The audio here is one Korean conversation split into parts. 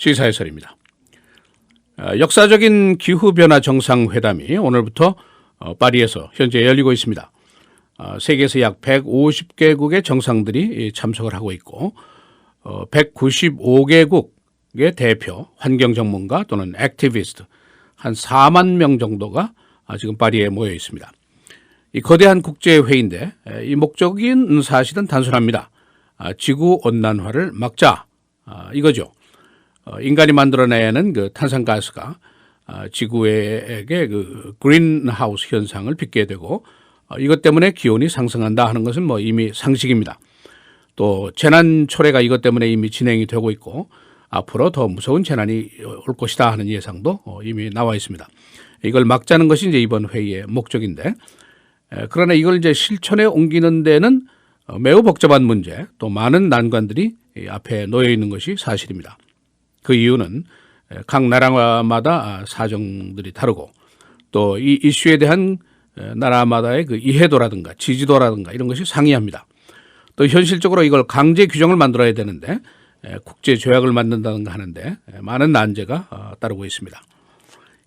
시사해설입니다. 아, 역사적인 기후변화 정상회담이 오늘부터 어, 파리에서 현재 열리고 있습니다. 아, 세계에서 약 150개국의 정상들이 참석을 하고 있고 195개국의 대표, 환경 전문가 또는 액티비스트 한 4만 명 정도가 아, 지금 파리에 모여 있습니다. 이 거대한 국제 회의인데 이 목적인 사실은 단순합니다. 지구 온난화를 막자 이거죠. 어, 인간이 만들어내는 그 탄산가스가 아, 지구에게 그 그린하우스 현상을 빚게 되고 어, 이것 때문에 기온이 상승한다 하는 것은 뭐 이미 상식입니다. 또 재난 초래가 이것 때문에 이미 진행이 되고 있고 앞으로 더 무서운 재난이 올 것이다 하는 예상도 어, 이미 나와 있습니다. 이걸 막자는 것이 이제 이번 회의의 목적인데 그러나 이걸 이제 실천에 옮기는 데는 매우 복잡한 문제 또 많은 난관들이 앞에 놓여 있는 것이 사실입니다. 그 이유는 각 나라마다 사정들이 다르고 또 이 이슈에 대한 나라마다의 그 이해도라든가 지지도라든가 이런 것이 상이합니다. 또 현실적으로 이걸 강제 규정을 만들어야 되는데 국제 조약을 만든다든가 하는데 많은 난제가 어, 따르고 있습니다.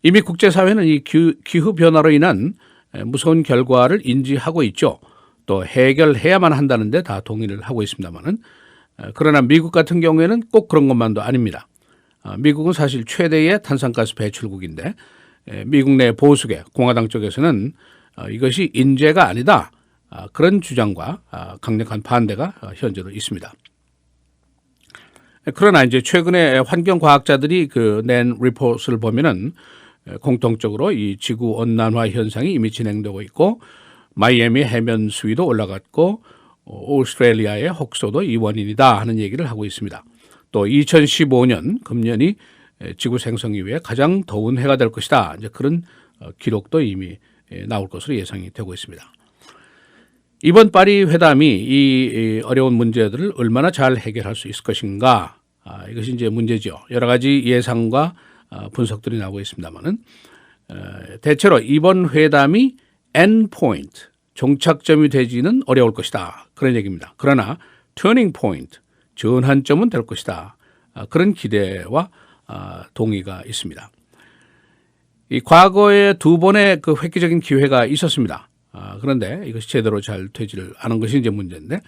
이미 국제사회는 이 기후 변화로 인한 무서운 결과를 인지하고 있죠. 또 해결해야만 한다는데 다 동의를 하고 있습니다만은 그러나 미국 같은 경우에는 꼭 그런 것만도 아닙니다. 아, 미국은 사실 최대의 탄산가스 배출국인데 미국 내 보수계 공화당 쪽에서는 어, 이것이 인재가 아니다 아, 그런 주장과 아, 강력한 반대가 어, 현재도 있습니다. 그러나 이제 최근에 환경 과학자들이 그 낸 리포트를 보면은 공통적으로 이 지구 온난화 현상이 이미 진행되고 있고 마이애미 해면 수위도 올라갔고 어, 오스트레일리아의 혹소도 이 원인이다 하는 얘기를 하고 있습니다. 또 2015년 금년이 지구 생성 이후에 가장 더운 해가 될 것이다. 이제 그런 어, 기록도 이미 나올 것으로 예상이 되고 있습니다. 이번 파리 회담이 이 어려운 문제들을 얼마나 잘 해결할 수 있을 것인가 아, 이것이 이제 문제죠. 여러 가지 예상과 아, 분석들이 나오고 있습니다만은 대체로 이번 회담이 end point 종착점이 되지는 어려울 것이다 그런 얘기입니다. 그러나 turning 전환점은 될 것이다. 아, 그런 기대와 아, 동의가 있습니다. 이 과거에 두 번의 그 획기적인 기회가 있었습니다. 아, 그런데 이것이 제대로 잘 되지를 않은 것이 이제 문제인데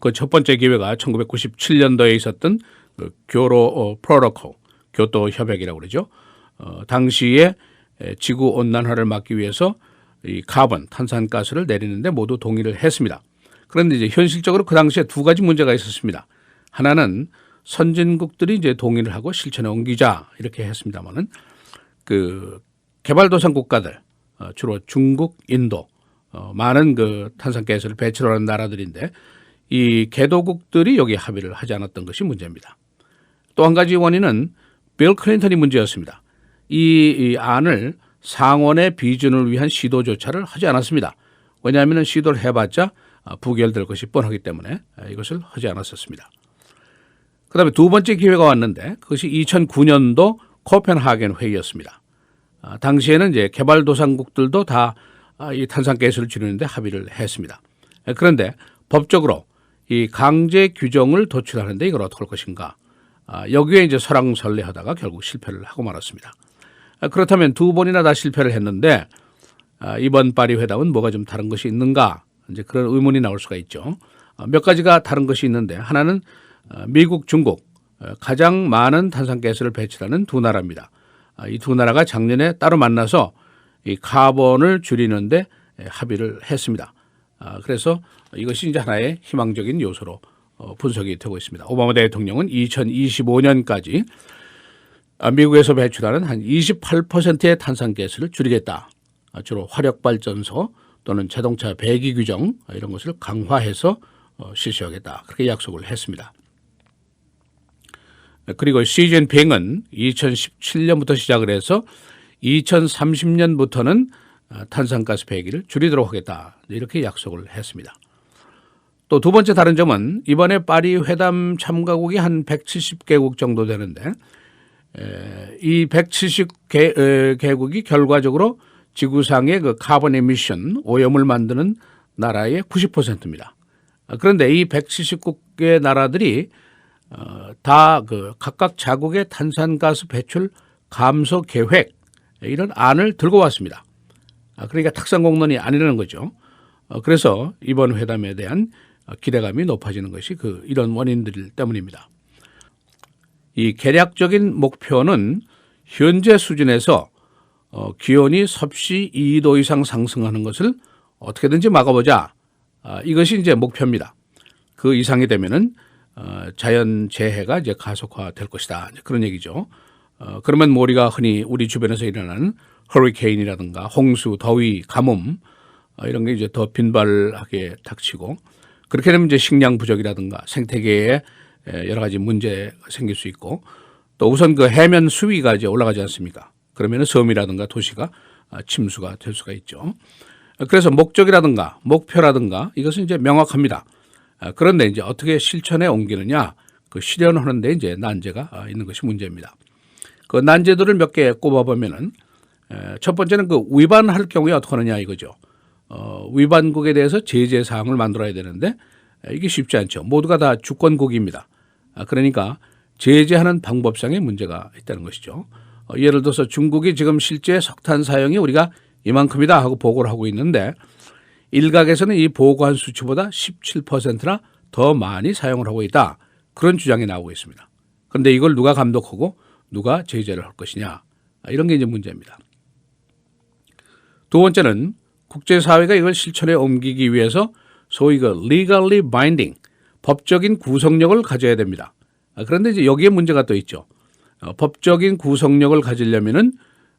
그 첫 번째 기회가 1997년도에 있었던 그 교로 어, 프로토콜 교토 협약이라고 그러죠. 어, 당시에 지구 온난화를 막기 위해서 이 카본 탄산가스를 내리는데 모두 동의를 했습니다. 그런데 이제 현실적으로 그 당시에 두 가지 문제가 있었습니다. 하나는 선진국들이 이제 동의를 하고 실천에 옮기자 이렇게 했습니다만은 그 개발도상 국가들 어, 주로 중국, 인도 어, 많은 그 탄산가스를 배출하는 나라들인데 이 개도국들이 여기 합의를 하지 않았던 것이 문제입니다. 또 한 가지 원인은 빌 클린턴이 문제였습니다. 이, 이 안을 상원의 비준을 위한 시도조차를 하지 않았습니다. 왜냐하면 시도를 해봤자 아, 부결될 것이 뻔하기 때문에 아, 이것을 하지 않았었습니다. 그 다음에 두 번째 기회가 왔는데 그것이 2009년도 코펜하겐 회의였습니다. 아, 당시에는 이제 개발도상국들도 다 이 탄산가스를 줄이는데 합의를 했습니다. 그런데 법적으로 이 강제 규정을 도출하는데 이걸 어떻게 할 것인가? 여기에 이제 설랑설레하다가 결국 실패를 하고 말았습니다. 그렇다면 두 번이나 다 실패를 했는데 이번 파리 회담은 뭐가 좀 다른 것이 있는가? 이제 그런 의문이 나올 수가 있죠. 어, 몇 가지가 다른 것이 있는데 하나는 어, 미국, 중국 어, 가장 많은 탄산가스를 배출하는 두 나라입니다. 이 두 나라가 작년에 따로 만나서 이 카본을 줄이는데 합의를 했습니다. 그래서 이것이 이제 하나의 희망적인 요소로 분석이 되고 있습니다. 오바마 대통령은 2025년까지 미국에서 배출하는 한 28%의 탄산가스를 줄이겠다. 주로 화력발전소 또는 자동차 배기 규정 이런 것을 강화해서 어, 실시하겠다 그렇게 약속을 했습니다. 그리고 시진핑은 2017년부터 시작을 해서 2030년부터는 어, 탄산가스 배기를 줄이도록 하겠다 이렇게 약속을 했습니다. 또 두 번째 다른 점은 이번에 파리 회담 참가국이 한 170개국 정도 되는데 에, 이 170개국이 결과적으로 지구상의 그 카본 에미션 오염을 만드는 나라의 90%입니다. 그런데 이 170국의 나라들이 어, 다그 각각 자국의 탄산가스 배출 감소 계획 이런 안을 들고 왔습니다. 아, 그러니까 탁상공론이 아니라는 거죠. 어, 그래서 이번 회담에 대한 어, 기대감이 높아지는 것이 그 이런 원인들 때문입니다. 이 개략적인 목표는 현재 수준에서 어, 기온이 섭씨 2도 이상 상승하는 것을 어떻게든지 막아보자. 아, 이것이 이제 목표입니다. 그 이상이 되면은 어, 자연 재해가 이제 가속화될 것이다. 그런 얘기죠. 어, 그러면 뭐 우리가 흔히 우리 주변에서 일어나는 허리케인이라든가 홍수, 더위, 가뭄 어, 이런 게 이제 더 빈발하게 닥치고 그렇게 되면 이제 식량 부족이라든가 생태계에 에, 여러 가지 문제가 생길 수 있고 또 우선 그 해면 수위가 이제 올라가지 않습니까? 그러면 섬이라든가 도시가 아, 침수가 될 수가 있죠. 그래서 목적이라든가 목표라든가 이것은 이제 명확합니다. 아, 그런데 이제 어떻게 실천에 옮기느냐 그 실현하는데 이제 난제가 아, 있는 것이 문제입니다. 그 난제들을 몇 개 꼽아보면은 에, 첫 번째는 그 위반할 경우에 어떻게 하느냐 이거죠. 어, 위반국에 대해서 제재 사항을 만들어야 되는데 에, 이게 쉽지 않죠. 모두가 다 주권국입니다. 아, 그러니까 제재하는 방법상의 문제가 있다는 것이죠. 어, 예를 들어서 중국이 지금 실제 석탄 사용이 우리가 이만큼이다 하고 보고를 하고 있는데 일각에서는 이 보고한 수치보다 17%나 더 많이 사용을 하고 있다. 그런 주장이 나오고 있습니다. 그런데 이걸 누가 감독하고 누가 제재를 할 것이냐. 아, 이런 게 이제 문제입니다. 두 번째는 국제사회가 이걸 실천에 옮기기 위해서 소위 그 legally binding, 법적인 구속력을 가져야 됩니다. 아, 그런데 이제 여기에 문제가 또 있죠. 어, 법적인 구속력을 가지려면은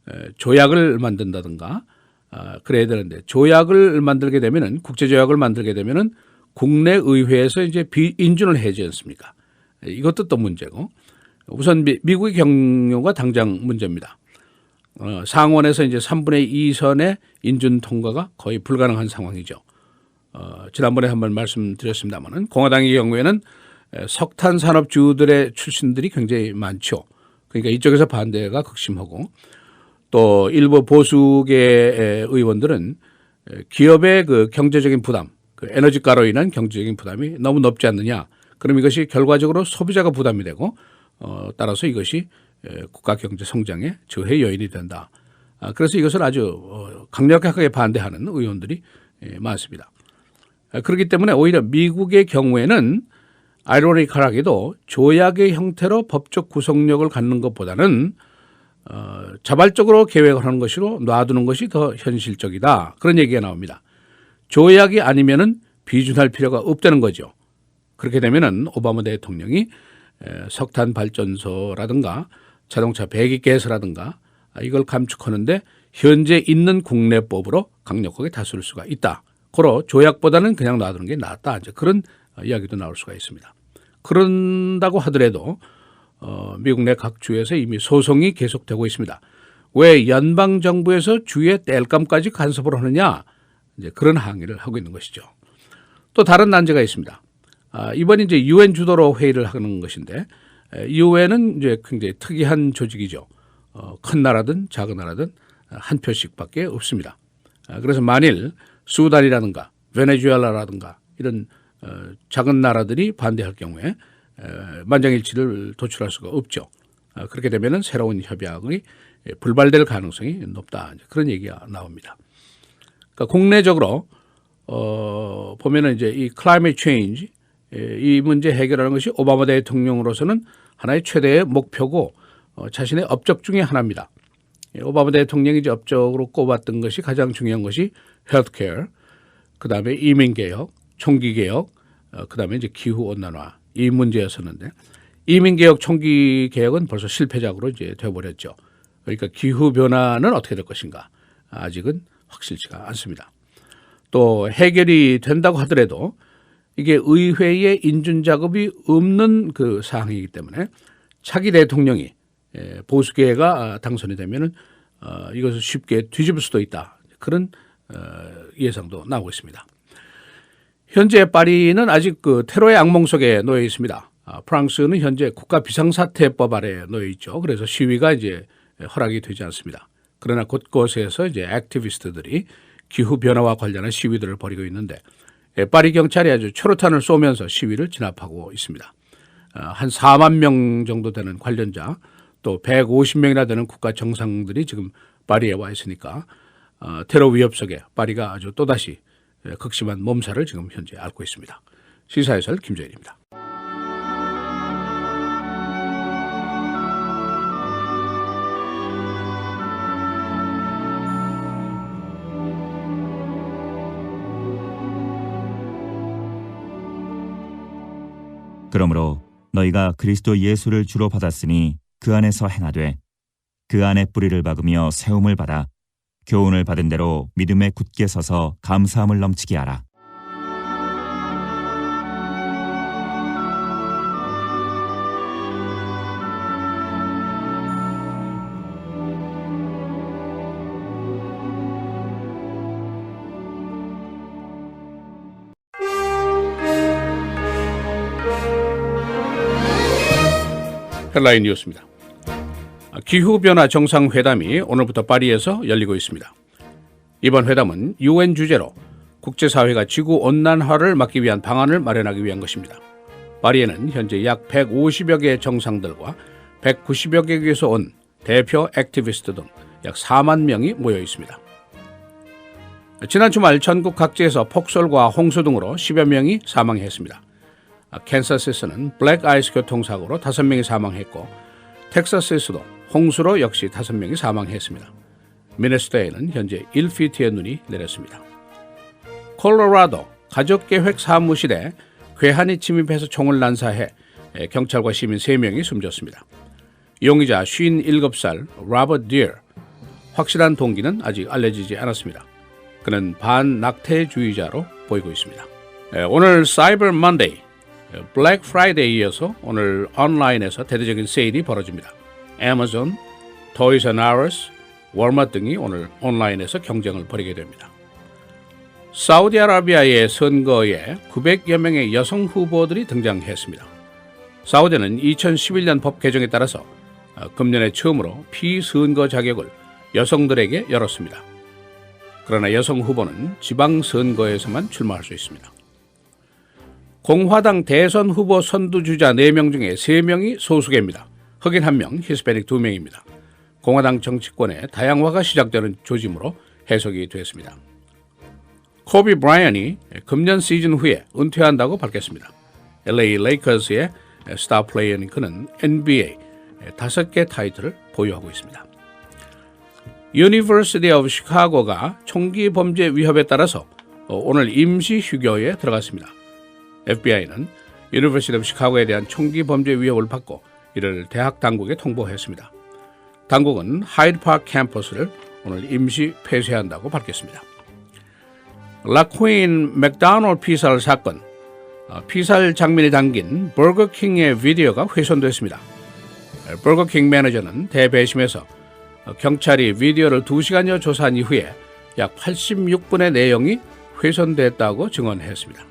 에, 조약을 만든다든가 아, 그래야 되는데 조약을 만들게 되면은 국제 조약을 만들게 되면은 국내 의회에서 이제 비인준을 해지 않습니까? 이것도 또 문제고 우선 미, 미국의 경우가 당장 문제입니다. 어, 상원에서 이제 3분의 2선의 인준 통과가 거의 불가능한 상황이죠. 어, 지난번에 한번 말씀드렸습니다만은 공화당의 경우에는 에, 석탄 산업주들의 출신들이 굉장히 많죠. 그러니까 이쪽에서 반대가 극심하고 또 일부 보수계 의원들은 기업의 그 경제적인 부담, 그 에너지가로 인한 경제적인 부담이 너무 높지 않느냐. 그럼 이것이 결과적으로 소비자가 부담이 되고 어, 따라서 이것이 에, 국가 경제 성장의 저해 요인이 된다. 아, 그래서 이것을 아주 어, 강력하게 반대하는 의원들이 에, 많습니다. 아, 그렇기 때문에 오히려 미국의 경우에는 아이러니컬하게도 조약의 형태로 법적 구속력을 갖는 것보다는 어, 자발적으로 계획을 하는 것으로 놔두는 것이 더 현실적이다. 그런 얘기가 나옵니다. 조약이 아니면은 비준할 필요가 없다는 거죠. 그렇게 되면은 오바마 대통령이 에, 석탄 발전소라든가 자동차 배기 가스라든가 아, 이걸 감축하는데 현재 있는 국내법으로 강력하게 다스릴 수가 있다. 고로 조약보다는 그냥 놔두는 게 낫다. 이제 그런 어, 이야기도 나올 수가 있습니다. 그런다고 하더라도 어, 미국 내 각 주에서 이미 소송이 계속되고 있습니다. 왜 연방 정부에서 주의 땔감까지 간섭을 하느냐? 이제 그런 항의를 하고 있는 것이죠. 또 다른 난제가 있습니다. 아, 이번 이제 유엔 주도로 회의를 하는 것인데 유엔은 이제 굉장히 특이한 조직이죠. 어, 큰 나라든 작은 나라든 한 표씩밖에 없습니다. 아, 그래서 만일 수단이라든가 베네수엘라라든가 이런 어, 작은 나라들이 반대할 경우에 에, 만장일치를 도출할 수가 없죠. 아, 그렇게 되면은 새로운 협약이 불발될 가능성이 높다. 그런 얘기가 나옵니다. 그러니까 국내적으로 어, 보면은 이제 이 climate 에, 이 문제 해결하는 것이 오바마 대통령으로서는 하나의 최대의 목표고 어, 자신의 업적 중의 하나입니다. 예, 오바마 대통령이 이제 업적으로 꼽았던 것이 가장 중요한 것이 헬스케어, 그 다음에 이민 개혁, 총기 개혁, 어, 그 다음에 이제 기후 온난화 이 문제였었는데 이민 개혁, 총기 개혁은 벌써 실패작으로 이제 되어버렸죠. 그러니까 기후 변화는 어떻게 될 것인가 아직은 확실치가 않습니다. 또 해결이 된다고 하더라도 이게 의회의 인준 작업이 없는 그 사항이기 때문에 차기 대통령이 에, 보수계가 아, 당선이 되면은 어, 이것을 쉽게 뒤집을 수도 있다. 그런 어, 예상도 나오고 있습니다. 현재 파리는 아직 그 테러의 악몽 속에 놓여 있습니다. 아, 프랑스는 현재 국가 비상사태법 아래 놓여 있죠. 그래서 시위가 이제 허락이 되지 않습니다. 그러나 곳곳에서 이제 액티비스트들이 기후 변화와 관련한 시위들을 벌이고 있는데 예, 파리 경찰이 아주 초로탄을 쏘면서 시위를 진압하고 있습니다. 아, 한 4만 명 정도 되는 관련자 또 150명이나 되는 국가 정상들이 지금 파리에 와 있으니까 어, 테러 위협 속에 파리가 아주 또다시 예, 극심한 몸살을 지금 현재 앓고 있습니다. 시사해설 김재일입니다. 그러므로 너희가 그리스도 예수를 주로 받았으니 그 안에서 행하되 그 안에 뿌리를 박으며 세움을 받아 교훈을 받은 대로 믿음에 굳게 서서 감사함을 넘치게 하라. 헬라인 뉴스입니다. 기후변화 정상회담이 오늘부터 파리에서 열리고 있습니다. 이번 회담은 UN 주제로 국제사회가 지구 온난화를 막기 위한 방안을 마련하기 위한 것입니다. 파리에는 현재 약 150여 개의 정상들과 190여 개국에서 온 대표 액티비스트 등 약 4만 명이 모여 있습니다. 지난 주말 전국 각지에서 폭설과 홍수 등으로 10여 명이 사망했습니다. 아, 캔사스에서는 블랙 아이스 교통사고로 5명이 사망했고 텍사스에서도 홍수로 역시 5명이 사망했습니다. 미네소타에는 현재 1피트의 눈이 내렸습니다. 콜로라도 가족계획 사무실에 괴한이 침입해서 총을 난사해 에, 경찰과 시민 3명이 숨졌습니다. 용의자 57살 라버트 디어 확실한 동기는 아직 알려지지 않았습니다. 그는 반낙태주의자로 보이고 있습니다. 에, 오늘 사이버 먼데이 블랙 프라이데이에 이어서 오늘 온라인에서 대대적인 세일이 벌어집니다. 애마존, 토이스 앤 아워스, 월마트 등이 오늘 온라인에서 경쟁을 벌이게 됩니다. 사우디아라비아의 선거에 900여 명의 여성 후보들이 등장했습니다. 사우디는 2011년 법 개정에 따라서 어, 금년에 처음으로 피선거 자격을 여성들에게 열었습니다. 그러나 여성 후보는 지방선거에서만 출마할 수 있습니다. 공화당 대선 후보 선두주자 4명 중에 3명이 소수계입니다. 흑인 1명, 히스패닉 2명입니다. 공화당 정치권의 다양화가 시작되는 조짐으로 해석이 됐습니다. 코비 브라이언이 금년 시즌 후에 은퇴한다고 밝혔습니다. LA 레이커스의 스타 플레이어인 그는 NBA 5개 타이틀을 보유하고 있습니다. University of Chicago가 총기 범죄 위협에 따라서 오늘 임시 휴교에 들어갔습니다. FBI는 유니버시티 오브 시카고에 대한 총기 범죄 위협을 받고 이를 대학 당국에 통보했습니다. 당국은 하이드파크 캠퍼스를 오늘 임시 폐쇄한다고 밝혔습니다. 라코인 맥다널 피살 사건, 어, 피살 장면이 담긴 버거킹의 비디오가 훼손됐습니다. 버거킹 매니저는 대배심에서 어, 경찰이 비디오를 2시간여 조사한 이후에 약 86분의 내용이 훼손됐다고 증언했습니다.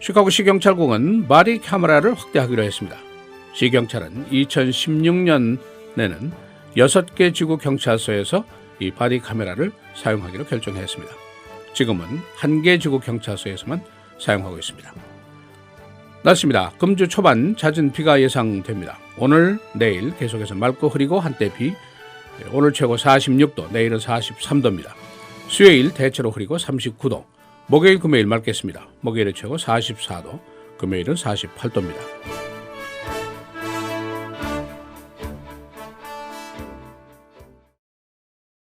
시카고시 경찰국은 바디 카메라를 확대하기로 했습니다. 시 경찰은 2016년에는 6개 지구 경찰서에서 이 바디 카메라를 사용하기로 결정했습니다. 지금은 한 개 지구 경찰서에서만 사용하고 있습니다. 날씨입니다. 금주 초반 잦은 비가 예상됩니다. 오늘, 내일 계속해서 맑고 흐리고 한때 비. 오늘 최고 46도, 내일은 43도입니다. 수요일 대체로 흐리고 39도. 목요일, 금요일 맑겠습니다. 목요일은 최고 44도, 금요일은 48도입니다.